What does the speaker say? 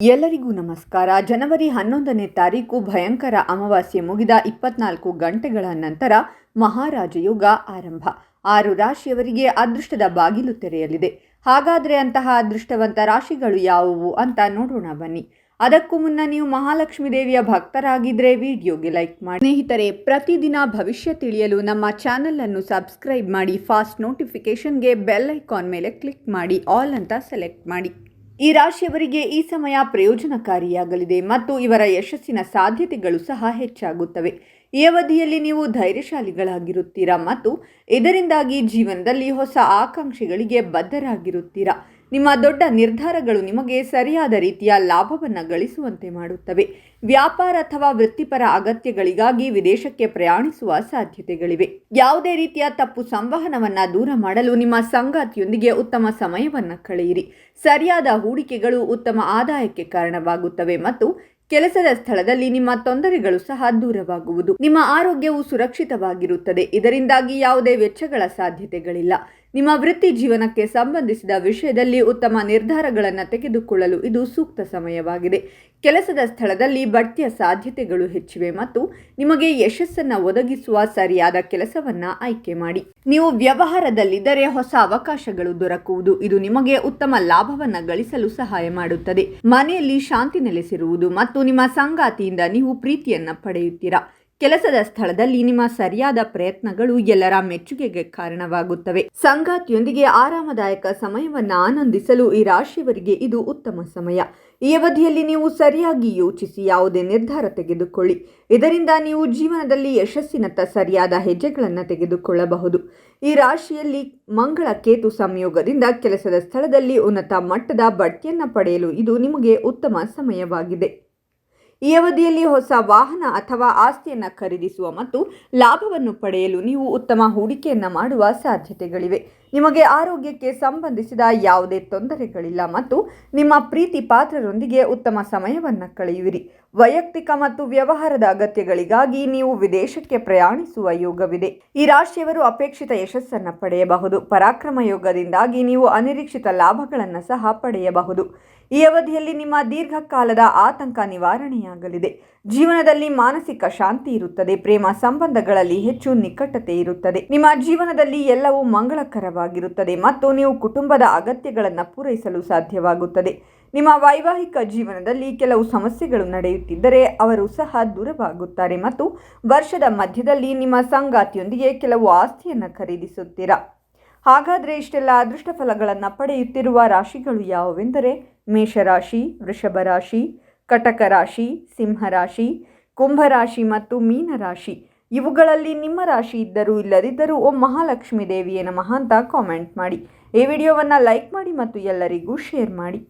ಎಲ್ಲರಿಗೂ ನಮಸ್ಕಾರ. ಜನವರಿ ಹನ್ನೊಂದನೇ ತಾರೀಕು ಭಯಂಕರ ಅಮಾವಾಸ್ಯೆ ಮುಗಿದ ಇಪ್ಪತ್ನಾಲ್ಕು ಗಂಟೆಗಳ ನಂತರ ಮಹಾರಾಜಯೋಗ ಆರಂಭ. ಆರು ರಾಶಿಯವರಿಗೆ ಅದೃಷ್ಟದ ಬಾಗಿಲು ತೆರೆಯಲಿದೆ. ಹಾಗಾದರೆ ಅಂತಹ ಅದೃಷ್ಟವಂತ ರಾಶಿಗಳು ಯಾವುವು ಅಂತ ನೋಡೋಣ ಬನ್ನಿ. ಅದಕ್ಕೂ ಮುನ್ನ ನೀವು ಮಹಾಲಕ್ಷ್ಮೀ ದೇವಿಯ ಭಕ್ತರಾಗಿದ್ದರೆ ವಿಡಿಯೋಗೆ ಲೈಕ್ ಮಾಡಿ. ಸ್ನೇಹಿತರೆ, ಪ್ರತಿದಿನ ಭವಿಷ್ಯ ತಿಳಿಯಲು ನಮ್ಮ ಚಾನಲನ್ನು ಸಬ್ಸ್ಕ್ರೈಬ್ ಮಾಡಿ, ಫಾಸ್ಟ್ ನೋಟಿಫಿಕೇಷನ್ಗೆ ಬೆಲ್ ಐಕಾನ್ ಮೇಲೆ ಕ್ಲಿಕ್ ಮಾಡಿ, ಆಲ್ ಅಂತ ಸೆಲೆಕ್ಟ್ ಮಾಡಿ. ಈ ರಾಶಿಯವರಿಗೆ ಈ ಸಮಯ ಪ್ರಯೋಜನಕಾರಿಯಾಗಲಿದೆ ಮತ್ತು ಇವರ ಯಶಸ್ಸಿನ ಸಾಧ್ಯತೆಗಳು ಸಹ ಹೆಚ್ಚಾಗುತ್ತವೆ. ಈ ಅವಧಿಯಲ್ಲಿ ನೀವು ಧೈರ್ಯಶಾಲಿಗಳಾಗಿರುತ್ತೀರಾ ಮತ್ತು ಇದರಿಂದಾಗಿ ಜೀವನದಲ್ಲಿ ಹೊಸ ಆಕಾಂಕ್ಷೆಗಳಿಗೆ ಬದ್ಧರಾಗಿರುತ್ತೀರಾ? ನಿಮ್ಮ ದೊಡ್ಡ ನಿರ್ಧಾರಗಳು ನಿಮಗೆ ಸರಿಯಾದ ರೀತಿಯ ಲಾಭವನ್ನು ಗಳಿಸುವಂತೆ ಮಾಡುತ್ತವೆ. ವ್ಯಾಪಾರ ಅಥವಾ ವೃತ್ತಿಪರ ಅಗತ್ಯಗಳಿಗಾಗಿ ವಿದೇಶಕ್ಕೆ ಪ್ರಯಾಣಿಸುವ ಸಾಧ್ಯತೆಗಳಿವೆ. ಯಾವುದೇ ರೀತಿಯ ತಪ್ಪು ಸಂವಹನವನ್ನು ದೂರ ಮಾಡಲು ನಿಮ್ಮ ಸಂಗಾತಿಯೊಂದಿಗೆ ಉತ್ತಮ ಸಮಯವನ್ನು ಕಳೆಯಿರಿ. ಸರಿಯಾದ ಹೂಡಿಕೆಗಳು ಉತ್ತಮ ಆದಾಯಕ್ಕೆ ಕಾರಣವಾಗುತ್ತವೆ ಮತ್ತು ಕೆಲಸದ ಸ್ಥಳದಲ್ಲಿ ನಿಮ್ಮ ತೊಂದರೆಗಳು ಸಹ ದೂರವಾಗುವುದು. ನಿಮ್ಮ ಆರೋಗ್ಯವು ಸುರಕ್ಷಿತವಾಗಿರುತ್ತದೆ. ಇದರಿಂದಾಗಿ ಯಾವುದೇ ವೆಚ್ಚಗಳ ಸಾಧ್ಯತೆಗಳಿಲ್ಲ. ನಿಮ್ಮ ವೃತ್ತಿ ಜೀವನಕ್ಕೆ ಸಂಬಂಧಿಸಿದ ವಿಷಯದಲ್ಲಿ ಉತ್ತಮ ನಿರ್ಧಾರಗಳನ್ನು ತೆಗೆದುಕೊಳ್ಳಲು ಇದು ಸೂಕ್ತ ಸಮಯವಾಗಿದೆ. ಕೆಲಸದ ಸ್ಥಳದಲ್ಲಿ ಬಡ್ತಿಯ ಸಾಧ್ಯತೆಗಳು ಹೆಚ್ಚಿವೆ ಮತ್ತು ನಿಮಗೆ ಯಶಸ್ಸನ್ನು ಒದಗಿಸುವ ಸರಿಯಾದ ಕೆಲಸವನ್ನ ಆಯ್ಕೆ ಮಾಡಿ. ನೀವು ವ್ಯವಹಾರದಲ್ಲಿದ್ದರೆ ಹೊಸ ಅವಕಾಶಗಳು ದೊರಕುವುದು. ಇದು ನಿಮಗೆ ಉತ್ತಮ ಲಾಭವನ್ನು ಗಳಿಸಲು ಸಹಾಯ ಮಾಡುತ್ತದೆ. ಮನೆಯಲ್ಲಿ ಶಾಂತಿ ನೆಲೆಸಿರುವುದು ಮತ್ತು ನಿಮ್ಮ ಸಂಗಾತಿಯಿಂದ ನೀವು ಪ್ರೀತಿಯನ್ನು ಪಡೆಯುತ್ತೀರಾ? ಕೆಲಸದ ಸ್ಥಳದಲ್ಲಿ ನಿಮ್ಮ ಸರಿಯಾದ ಪ್ರಯತ್ನಗಳು ಎಲ್ಲರ ಮೆಚ್ಚುಗೆಗೆ ಕಾರಣವಾಗುತ್ತವೆ. ಸಂಗಾತಿಯೊಂದಿಗೆ ಆರಾಮದಾಯಕ ಸಮಯವನ್ನು ಆನಂದಿಸಲು ಈ ರಾಶಿಯವರಿಗೆ ಇದು ಉತ್ತಮ ಸಮಯ. ಈ ಅವಧಿಯಲ್ಲಿ ನೀವು ಸರಿಯಾಗಿ ಯೋಚಿಸಿ ಯಾವುದೇ ನಿರ್ಧಾರ ತೆಗೆದುಕೊಳ್ಳಿ. ಇದರಿಂದ ನೀವು ಜೀವನದಲ್ಲಿ ಯಶಸ್ಸಿನತ್ತ ಸರಿಯಾದ ಹೆಜ್ಜೆಗಳನ್ನು ತೆಗೆದುಕೊಳ್ಳಬಹುದು. ಈ ರಾಶಿಯಲ್ಲಿ ಮಂಗಳ ಕೇತು ಸಂಯೋಗದಿಂದ ಕೆಲಸದ ಸ್ಥಳದಲ್ಲಿ ಉನ್ನತ ಮಟ್ಟದ ಬಡ್ತಿಯನ್ನು ಪಡೆಯಲು ಇದು ನಿಮಗೆ ಉತ್ತಮ ಸಮಯವಾಗಿದೆ. ಈ ಅವಧಿಯಲ್ಲಿ ಹೊಸ ವಾಹನ ಅಥವಾ ಆಸ್ತಿಯನ್ನು ಖರೀದಿಸುವ ಮತ್ತು ಲಾಭವನ್ನು ಪಡೆಯಲು ನೀವು ಉತ್ತಮ ಹೂಡಿಕೆಯನ್ನು ಮಾಡುವ ಸಾಧ್ಯತೆಗಳಿವೆ. ನಿಮಗೆ ಆರೋಗ್ಯಕ್ಕೆ ಸಂಬಂಧಿಸಿದ ಯಾವುದೇ ತೊಂದರೆಗಳಿಲ್ಲ ಮತ್ತು ನಿಮ್ಮ ಪ್ರೀತಿ ಪಾತ್ರರೊಂದಿಗೆ ಉತ್ತಮ ಸಮಯವನ್ನು ಕಳೆಯುವಿರಿ. ವೈಯಕ್ತಿಕ ಮತ್ತು ವ್ಯವಹಾರದ ಅಗತ್ಯಗಳಿಗಾಗಿ ನೀವು ವಿದೇಶಕ್ಕೆ ಪ್ರಯಾಣಿಸುವ ಯೋಗವಿದೆ. ಈ ರಾಶಿಯವರು ಅಪೇಕ್ಷಿತ ಯಶಸ್ಸನ್ನು ಪಡೆಯಬಹುದು. ಪರಾಕ್ರಮ ಯೋಗದಿಂದಾಗಿ ನೀವು ಅನಿರೀಕ್ಷಿತ ಲಾಭಗಳನ್ನು ಸಹ ಪಡೆಯಬಹುದು. ಈ ಅವಧಿಯಲ್ಲಿ ನಿಮ್ಮ ದೀರ್ಘಕಾಲದ ಆತಂಕ ನಿವಾರಣೆಯಾಗಲಿದೆ. ಜೀವನದಲ್ಲಿ ಮಾನಸಿಕ ಶಾಂತಿ ಇರುತ್ತದೆ. ಪ್ರೇಮ ಸಂಬಂಧಗಳಲ್ಲಿ ಹೆಚ್ಚು ನಿಕಟತೆ ಇರುತ್ತದೆ. ನಿಮ್ಮ ಜೀವನದಲ್ಲಿ ಎಲ್ಲವೂ ಮಂಗಳಕರವಾಗಿರುತ್ತದೆ ಮತ್ತು ನೀವು ಕುಟುಂಬದ ಅಗತ್ಯಗಳನ್ನು ಪೂರೈಸಲು ಸಾಧ್ಯವಾಗುತ್ತದೆ. ನಿಮ್ಮ ವೈವಾಹಿಕ ಜೀವನದಲ್ಲಿ ಕೆಲವು ಸಮಸ್ಯೆಗಳು ನಡೆಯುತ್ತಿದ್ದರೆ ಅವರು ಸಹ ದೂರವಾಗುತ್ತಾರೆ ಮತ್ತು ವರ್ಷದ ಮಧ್ಯದಲ್ಲಿ ನಿಮ್ಮ ಸಂಗಾತಿಯೊಂದಿಗೆ ಕೆಲವು ಆಸ್ತಿಯನ್ನು ಖರೀದಿಸುತ್ತೀರಾ? ಹಾಗಾದರೆ ಇಷ್ಟೆಲ್ಲ ಅದೃಷ್ಟ ಫಲಗಳನ್ನು ಪಡೆಯುತ್ತಿರುವ ರಾಶಿಗಳು ಯಾವುವೆಂದರೆ ಮೇಷರಾಶಿ ವೃಷಭ ರಾಶಿ ಕಟಕ ರಾಶಿ ಸಿಂಹರಾಶಿ, ಕುಂಭರಾಶಿ ಮತ್ತು ಮೀನರಾಶಿ. ಇವುಗಳಲ್ಲಿ ನಿಮ್ಮ ರಾಶಿ ಇದ್ದರೂ ಇಲ್ಲದಿದ್ದರೂ ಓಂ ಮಹಾಲಕ್ಷ್ಮೀ ದೇವಿಯ ನಮಃ ಅಂತ ಕಾಮೆಂಟ್ ಮಾಡಿ. ಈ ವಿಡಿಯೋವನ್ನು ಲೈಕ್ ಮಾಡಿ ಮತ್ತು ಎಲ್ಲರಿಗೂ ಶೇರ್ ಮಾಡಿ.